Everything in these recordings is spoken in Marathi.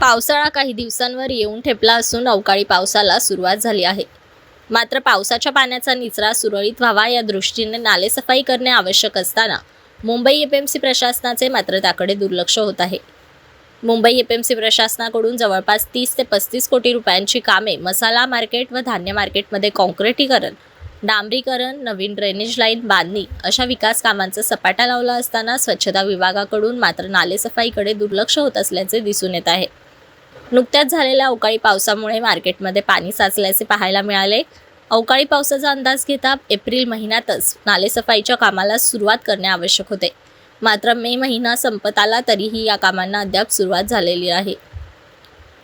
पावसाळा काही दिवसांवर येऊन ठेपला असून अवकाळी पावसाला सुरुवात झाली आहे. मात्र पावसाच्या पाण्याचा निचरा सुरळीत व्हावा या दृष्टीने नालेसफाई करणे आवश्यक असताना मुंबई एपीएमसी प्रशासनाचे मात्र त्याकडे दुर्लक्ष होत आहे. मुंबई एपीएमसी प्रशासनाकडून जवळपास तीस ते पस्तीस कोटी रुपयांची कामे मसाला मार्केट व धान्य मार्केटमध्ये कॉन्क्रिटीकरण डांबरीकरण नवीन ड्रेनेज लाईन बांधणी अशा विकास कामांचा सपाटा लावला असताना स्वच्छता विभागाकडून मात्र नालेसफाईकडे दुर्लक्ष होत असल्याचे दिसून येत आहे. नुकत्याच झालेल्या अवकाळी पावसामुळे मार्केटमध्ये पाणी साचल्याचे पाहायला मिळाले. अवकाळी पावसाचा अंदाज घेता एप्रिल महिन्यातच नालेसफाईच्या कामाला सुरुवात करणे आवश्यक होते. मात्र मे महिना संपत आला तरीही या कामांना अद्याप सुरुवात झालेली आहे.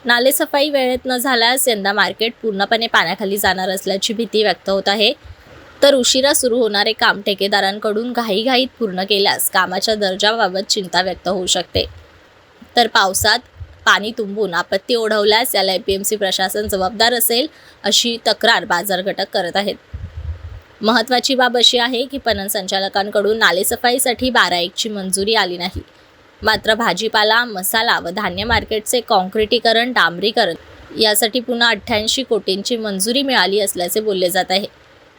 नालेसफाई वेळेत न झाल्यास यंदा मार्केट पूर्णपणे पाण्याखाली जाणार असल्याची भीती व्यक्त होत आहे. तर उशिरा सुरू होणारे काम ठेकेदारांकडून घाईघाईत पूर्ण केल्यास कामाच्या दर्जाबाबत चिंता व्यक्त होऊ शकते. तर पावसात पाणी तुंबून आपत्ती ओढवल्यास याला ए पी एम सी प्रशासन जबाबदार असेल अशी तक्रार बाजार घटक करत आहेत. महत्त्वाची बाब अशी आहे की पणन संचालकांकडून नालेसफाईसाठी बारा एकची मंजुरी आली नाही. मात्र भाजीपाला मसाला व धान्य मार्केटचे काँक्रिटीकरण डांबरीकरण यासाठी पुन्हा अठ्ठ्याऐंशी कोटींची मंजुरी मिळाली असल्याचे बोलले जात आहे.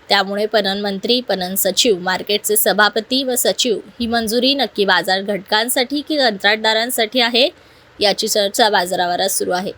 त्यामुळे पणन मंत्री पणन सचिव मार्केटचे सभापती व सचिव ही मंजुरी नक्की बाजार घटकांसाठी की कंत्राटदारांसाठी आहे याची चर्चा बाजारावरात सुरू आहे.